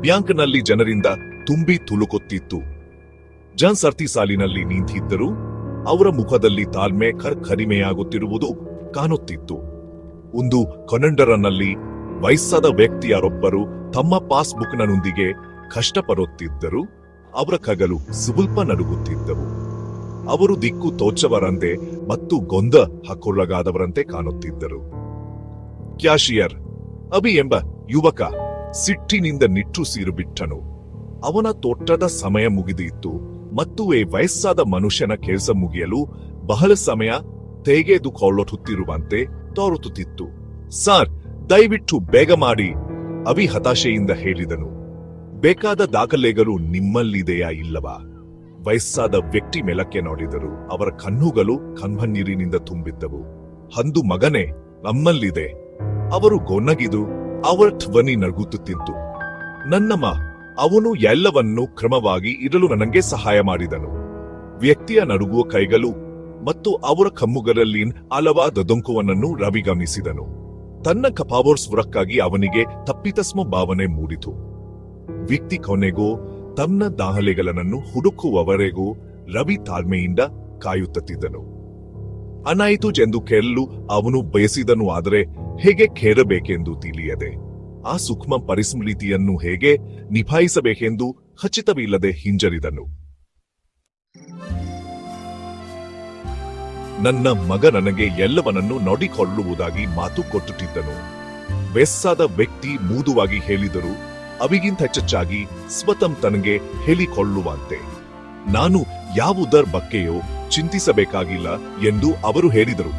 ಬ್ಯಾಂಕ್ನಲ್ಲಿ ಜನರಿಂದ ತುಂಬಿ ತುಳುಕುತ್ತಿತ್ತು. ಜನ್ ಸರ್ತಿ ಸಾಲಿನಲ್ಲಿ ನಿಂತಿದ್ದರೂ ಅವರ ಮುಖದಲ್ಲಿ ತಾಳ್ಮೆ ಖರ್ ಕಾಣುತ್ತಿತ್ತು. ಒಂದು ಕೊನಂಡರನಲ್ಲಿ ವಯಸ್ಸಾದ ವ್ಯಕ್ತಿಯರೊಬ್ಬರು ತಮ್ಮ ಪಾಸ್ಬುಕ್ನೊಂದಿಗೆ ಕಷ್ಟಪಡುತ್ತಿದ್ದರು. ಅವರ ಕಗಲು ಸ್ವಲ್ಪ ನಡುಗುತ್ತಿದ್ದವು. ಅವರು ದಿಕ್ಕು ತೋಚವರಂತೆ ಮತ್ತು ಗೊಂದ ಹಕ್ಕೊಳಗಾದವರಂತೆ ಕಾಣುತ್ತಿದ್ದರು. ಕ್ಯಾಶಿಯರ್, ಅಭಿ ಎಂಬ ಯುವಕ ಸಿಟ್ಟಿನಿಂದ ನಿಟ್ಟುಸಿರು ಬಿಟ್ಟನು. ಅವನ ತೋಟದ ಸಮಯ ಮುಗಿದಿತ್ತು. ಮತ್ತು ಈ ವಯಸ್ಸಾದ ಮನುಷ್ಯನ ಕೆಲಸ ಮುಗಿಯಲು ಬಹಳ ಸಮಯ ತೆಗೆದುಕೊಳ್ಳುತ್ತಿರುವಂತೆ ತೋರುತ್ತಿತ್ತು ಸಾರ್, ದಯವಿಟ್ಟು ಬೇಗ ಮಾಡಿ, ಅವಿ ಹತಾಶೆಯಿಂದ ಹೇಳಿದನು. ಬೇಕಾದ ದಾಖಲೆಗಳು ನಿಮ್ಮಲ್ಲಿದೆಯಾ ಇಲ್ಲವಾ? ವಯಸ್ಸಾದ ವ್ಯಕ್ತಿ ಮೇಲಕ್ಕೆ ನೋಡಿದರು. ಅವರ ಕಣ್ಣುಗಳು ಕಣ್ಮಣ್ಣೀರಿನಿಂದ ತುಂಬಿದ್ದವು. ಅಂದು ಮಗನೇ, ನಮ್ಮಲ್ಲಿದೆ. ಅವರು ಗೊನ್ನಗಿದು ಅವರ ಧ್ವನಿ ನಗುತ್ತುತ್ತಿತ್ತು ನನ್ನಮ್ಮ ಅವನು ಎಲ್ಲವನ್ನೂ ಕ್ರಮವಾಗಿ ಇರಲು ನನಗೆ ಸಹಾಯ ಮಾಡಿದನು. ವ್ಯಕ್ತಿಯ ನಡುಗುವ ಕೈಗಳು ಮತ್ತು ಅವರ ಕಮ್ಮುಗಳಲ್ಲಿ ಅಲವಾದ ದೊಂಕುವನನ್ನು ರವಿ ಗಮನಿಸಿದನು. ತನ್ನ ಕಪಾಬೋರ್ ಸ್ವರಕ್ಕಾಗಿ ಅವನಿಗೆ ತಪ್ಪಿತಸ್ಮ ಭಾವನೆ ಮೂಡಿತು. ವ್ಯಕ್ತಿ ಕೊನೆಗೂ ತನ್ನ ದಾಖಲೆಗಳನ್ನು ಹುಡುಕುವವರೆಗೂ ರವಿ ತಾಳ್ಮೆಯಿಂದ ಕಾಯುತ್ತಿದ್ದನು ಅನಾಯಿತು ಜೆಂದು ಕೇಳಲು ಅವನು ಬಯಸಿದನು, ಆದರೆ ಹೇಗೆ ಖೇದಬೇಕೆಂದು ತಿಳಿಯದೆ, ಆ ಸೂಕ್ಷ್ಮ ಪರಿಸ್ಮೃತಿಯನ್ನು ಹೇಗೆ ನಿಭಾಯಿಸಬೇಕೆಂದು ಖಚಿತವಿಲ್ಲದೆ ಹಿಂಜರಿದನು. ನನ್ನ ಮಗ ನನಗೆ ಎಲ್ಲವನನ್ನು ನೋಡಿಕೊಳ್ಳುವುದಾಗಿ ಮಾತು ಕೊಟ್ಟುತ್ತಿದ್ದನು ಬೆಸ್ಸಾದ ವ್ಯಕ್ತಿ ಮೂದುವಾಗಿ ಹೇಳಿದರು, ಅವಿಗಿಂತ ಹೆಚ್ಚಾಗಿ ಸ್ವತಂ ತನಗೆ ಹೇಳಿಕೊಳ್ಳುವಂತೆ. ನಾನು ಯಾವುದರ ಬಗ್ಗೆಯೋ ಚಿಂತಿಸಬೇಕಾಗಿಲ್ಲ ಎಂದು ಅವರು ಹೇಳಿದರು.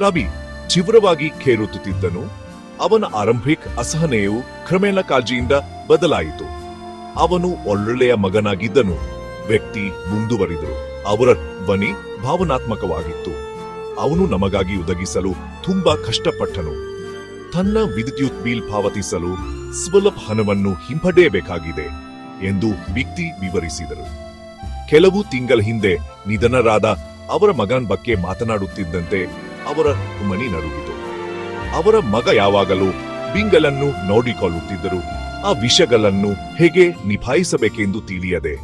ರವಿ ಚಿವರವಾಗಿ ಖೇರುತ್ತಿದ್ದನು. ಅವನ ಆರಂಭಿಕ ಅಸಹನೆಯು ಕ್ರಮೇಣ ಕಾಳಜಿಯಿಂದ ಬದಲಾಯಿತು. ಅವನು ಒಳ್ಳೊಳ್ಳೆಯ ಮಗನಾಗಿದ್ದನು. ವ್ಯಕ್ತಿ ಮುಂದುವರಿದರು. ಅವರ ಧ್ವನಿ ಭಾವನಾತ್ಮಕವಾಗಿತ್ತು. ಅವನು ನಮಗಾಗಿ ಒದಗಿಸಲು ತುಂಬಾ ಕಷ್ಟಪಟ್ಟನು. ತನ್ನ ವಿದ್ಯುತ್ ಬಿಲ್ ಪಾವತಿಸಲು ಸ್ವಲಪ್ ಹಣವನ್ನು ಹಿಂಪಡೆಯಬೇಕಾಗಿದೆ ಎಂದು ವ್ಯಕ್ತಿ ವಿವರಿಸಿದರು. ಕೆಲವು ತಿಂಗಳ ಹಿಂದೆ ನಿಧನರಾದ ಅವರ ಮಗನ ಬಗ್ಗೆ ಮಾತನಾಡುತ್ತಿದ್ದಂತೆ ಅವರ ಮನಿ ನರುಗಿತು ಅವರ ಮಗ ಯಾವಾಗಲೂ ಬಿಂಗಲನ್ನು ನೋಡಿಕೊಳ್ಳುತ್ತಿದ್ದರು. ಆ ವಿಷಗಳನ್ನು ಹೇಗೆ ನಿಭಾಯಿಸಬೇಕೆಂದು ತಿಳಿಯದೆ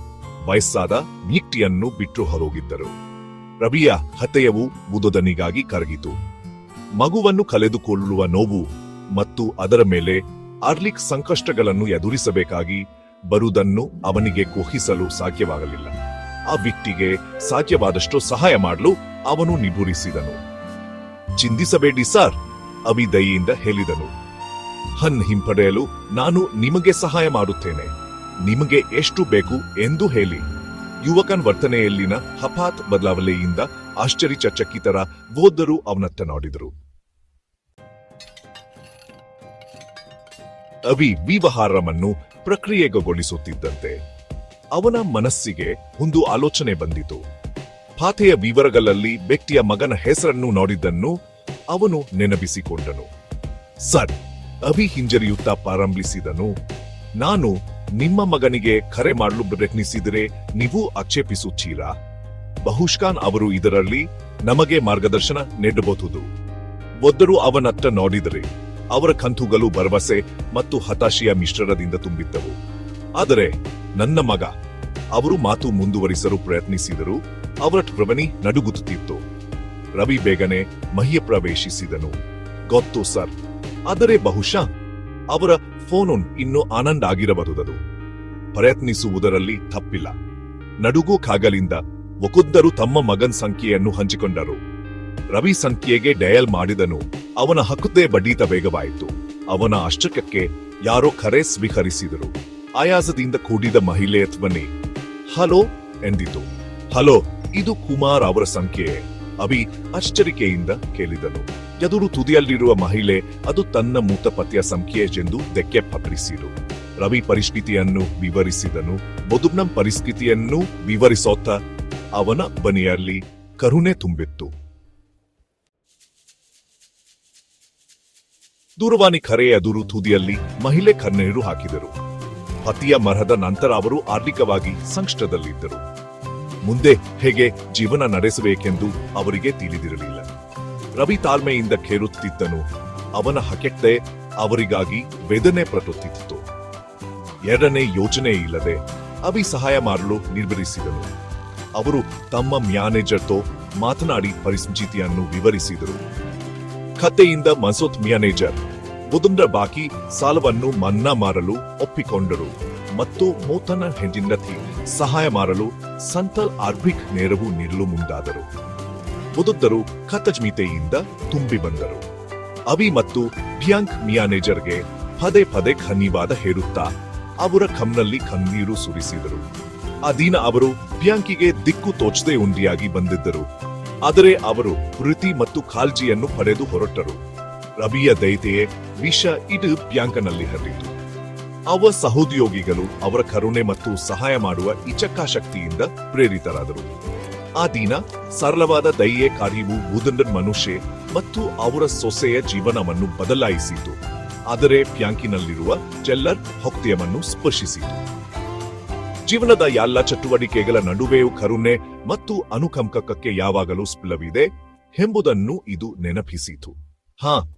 ವಯಸ್ಸಾದ ನೀಟಿಯನ್ನು ಬಿಟ್ಟು ಹೊರಗಿದ್ದರು ರವಿಯ ಹತೆಯವು ಮುದುದನಿಗಾಗಿ ಕರಗಿತು. ಮಗುವನ್ನು ಕಳೆದುಕೊಳ್ಳುವ ನೋವು ಮತ್ತು ಅದರ ಮೇಲೆ ಅರ್ಲಿಕ್ ಸಂಕಷ್ಟಗಳನ್ನು ಎದುರಿಸಬೇಕಾಗಿ ಬರುವುದನ್ನು ಅವನಿಗೆ ಕುಹಿಸಲು ಸಾಧ್ಯವಾಗಲಿಲ್ಲ. ಆ ವ್ಯಕ್ತಿಗೆ ಸಾಧ್ಯವಾದಷ್ಟು ಸಹಾಯ ಮಾಡಲು ಅವನು ನಿಭುರಿಸಿದನು. ಚಿಂತಿಸಬೇಡಿ, ಸರ್ ಅವಿದಯಿಯಿಂದ ಹೇಳಿದನು. ಹನ್ ಹಿಂಪಡೆಯಲು ನಾನು ನಿಮಗೆ ಸಹಾಯ ಮಾಡುತ್ತೇನೆ. ನಿಮಗೆ ಎಷ್ಟು ಬೇಕು ಎಂದು ಹೇಳಿ. ಯುವಕನ್ ವರ್ತನೆಯಲ್ಲಿನ ಹಪಾತ್ ಬದಲಾವಣೆಯಿಂದ ಆಶ್ಚರ್ಯಚಕಿತರ ಬೋಧರು ಅವನತ್ತ ನೋಡಿದರು. ಅವಿ ವಿವಹಾರವನ್ನು ಪ್ರಕ್ರಿಯೆಗೊಳಿಸುತ್ತಿದ್ದಂತೆ ಅವನ ಮನಸ್ಸಿಗೆ ಒಂದು ಆಲೋಚನೆ ಬಂದಿತು. ಖಾತೆಯ ವಿವರಗಳಲ್ಲಿ ವ್ಯಕ್ತಿಯ ಮಗನ ಹೆಸರನ್ನು ನೋಡಿದ್ದನ್ನು ಅವನು ನೆನಪಿಸಿಕೊಂಡನು. ಸರ್, ಅಭಿ ಹಿಂಜರಿಯುತ್ತಾ ಪ್ರಾರಂಭಿಸಿದನು. ನಾನು ನಿಮ್ಮ ಮಗನಿಗೆ ಕರೆ ಮಾಡಲು ಪ್ರಯತ್ನಿಸಿದರೆ ನೀವು ಆಕ್ಷೇಪಿಸುತ್ತೀರಾ? ಬಹುಷ್ಕಾನ್ ಅವರು ಇದರಲ್ಲಿ ನಮಗೆ ಮಾರ್ಗದರ್ಶನ ನೀಡಬಹುದು ಒದ್ದರು ಅವನತ್ತ ನೋಡಿದರೆ ಅವರ ಕಂತುಗಳು ಭರವಸೆ ಮತ್ತು ಹತಾಶೆಯ ಮಿಶ್ರಣದಿಂದ ತುಂಬಿದ್ದವು. ಆದರೆ ನನ್ನ ಮಗ, ಅವರು ಮಾತು ಮುಂದುವರಿಸಲು ಪ್ರಯತ್ನಿಸಿದರು. ಅವರ ಪ್ರವನಿ ನಡುಗುತ್ತಿತ್ತು. ರವಿ ಬೇಗನೆ ಮಹಿಯ ಪ್ರವೇಶಿಸಿದನು. ಗೊತ್ತು ಸರ್. ಆದರೆ ಬಹುಶಃ ಅವರ ಫೋನ್ ಇನ್ನು ಆನಂದ ಆಗಿರಬಹುದು ಪ್ರಯತ್ನಿಸುವುದರಲ್ಲಿ ತಪ್ಪಿಲ್ಲ. ನಡುಗು ಕಾಗಲಿಂದ ಒಕುದ್ದರು ತಮ್ಮ ಮಗನ್ ಸಂಖ್ಯೆಯನ್ನು ಹಂಚಿಕೊಂಡರು. ರವಿ ಸಂಖ್ಯೆಗೆ ಡಯಲ್ ಮಾಡಿದನು. ಅವನ ಹಕ್ಕುದೇ ಬಡ್ಡಿತ ಬೇಗವಾಯಿತು ಅವನ ಅಷ್ಟಕಕ್ಕೆ ಯಾರೋ ಕರೆ ಸ್ವೀಕರಿಸಿದರು. ಆಯಾಸದಿಂದ ಕೂಡಿದ ಮಹಿಳೆಯ ಧ್ವನಿ ಹಲೋ ಎಂದಿತು. ಹಲೋ ಇದು ಕುಮಾರ್ ಅವರ ಸಂಖ್ಯೆ. ಅಭಿ ಅಚ್ಚರಿಕೆಯಿಂದ ಕೇಳಿದನು. ಎದುರು ತುದಿಯಲ್ಲಿರುವ ಮಹಿಳೆ, ಅದು ತನ್ನ ಮೂತಪತಿಯ ಪತಿಯ ಸಂಖ್ಯೆಯೆಂದು ದೆಕ್ಕೆ ರವಿ ಪರಿಸ್ಥಿತಿಯನ್ನು ವಿವರಿಸಿದನು. ಬದುಬ್ನ ಪರಿಸ್ಥಿತಿಯನ್ನು ವಿವರಿಸೋತ್ತ ಅವನ ಬನಿಯಲ್ಲಿ ಕರುಣೆ ತುಂಬಿತ್ತು. ದೂರವಾಣಿ ಕರೆಯ ಎದುರು ತುದಿಯಲ್ಲಿ ಮಹಿಳೆ ಕಣ್ಣೀರು ಹಾಕಿದರು. ಪತಿಯ ಮರದ ನಂತರ ಅವರು ಆರ್ಥಿಕವಾಗಿ ಸಂಕಷ್ಟದಲ್ಲಿದ್ದರು. ಮುಂದೆ ಹೇಗೆ ಜೀವನ ನಡೆಸಬೇಕೆಂದು ಅವರಿಗೆ ತಿಳಿದಿರಲಿಲ್ಲ. ರವಿ ತಾಳ್ಮೆಯಿಂದ ಕೇರುತ್ತಿದ್ದನು ಅವನ ಹಕೆಟ್ಟೆ ಅವರಿಗಾಗಿ ವೇದನೆ ಪ್ರಟುತ್ತಿತ್ತು ಎರಡನೇ ಯೋಜನೆ ಇಲ್ಲದೆ ಅಭಿ ಸಹಾಯ ಮಾಡಲು ನಿರ್ಭರಿಸಿದನು ಅವರು ತಮ್ಮ ಮ್ಯಾನೇಜರ್ ತೋ ಮಾತನಾಡಿ ಪರಿಸ್ಥಿತಿಯನ್ನು ವಿವರಿಸಿದರು. ಕತೆಯಿಂದ ಮಸೂದ್ ಮ್ಯಾನೇಜರ್ ಬುಧಂದ್ರ ಬಾಕಿ ಸಾಲವನ್ನು ಮನ್ನಾ ಮಾಡಲು ಒಪ್ಪಿಕೊಂಡರು. ಮತ್ತು ಮೋತನ ಹೆಂಡಿನತಿ ಸಹಾಯ ಮಾಡಲು ಸಂತಲ್ ಆರ್ಬಿಕ್ ನೆರವು ನೀಡಲು ಮುಂದಾದರು. ಬುದ್ಧರು ಕತಜ್ಮಿತೆಯಿಂದ ತುಂಬಿ ಬಂದರು. ಅವಿ ಮತ್ತು ಭಿಯಾಂಕ್ ಮ್ಯಾನೇಜರ್ಗೆ ಪದೇ ಪದೇ ಖನಿವಾದ ಹೇಳುತ್ತಾ ಅವರ ಕಮ್ನಲ್ಲಿ ಕಣ್ಣೀರು ಸುರಿಸಿದರು. ಆ ಅವರು ಬ್ಯಾಂಕಿಗೆ ದಿಕ್ಕು ತೋಚದೆ ಉಂಡಿಯಾಗಿ ಬಂದಿದ್ದರು. ಆದರೆ ಅವರು ಪ್ರೀತಿ ಮತ್ತು ಕಾಲ್ಜಿಯನ್ನು ಪಡೆದು ಹೊರಟರು. ರವಿಯ ದೈತೆಯೇ ವಿಷ ಇಡು ಬ್ಯಾಂಕನಲ್ಲಿ ಹರಿಯಿತು. ಅವ ಸಹೋದ್ಯೋಗಿಗಳು ಅವರ ಕರುಣೆ ಮತ್ತು ಸಹಾಯ ಮಾಡುವ ಇಚ್ಛಾಶಕ್ತಿಯಿಂದ ಪ್ರೇರಿತರಾದರು. ಆ ದಿನ ಸರಳವಾದ ದಯೆಯ ಕಾರ್ಯವು ಬೂದಂಡನ್ ಮನುಷ್ಯ ಮತ್ತು ಅವರ ಸೊಸೆಯ ಜೀವನವನ್ನು ಬದಲಾಯಿಸಿತು. ಆದರೆ ಪ್ಯಾಂಕಿನಲ್ಲಿರುವ ಚೆಲ್ಲರ್ ಹೊಕ್ತಿಯವನ್ನು ಸ್ಪರ್ಶಿಸಿತು. ಜೀವನದ ಎಲ್ಲ ಚಟುವಟಿಕೆಗಳ ನಡುವೆಯೂ ಕರುಣೆ ಮತ್ತು ಅನುಕಂಪಕಕ್ಕೆ ಯಾವಾಗಲೂ ಸ್ಪಲವಿದೆ ಎಂಬುದನ್ನು ಇದು ನೆನಪಿಸಿತು. ಹಾ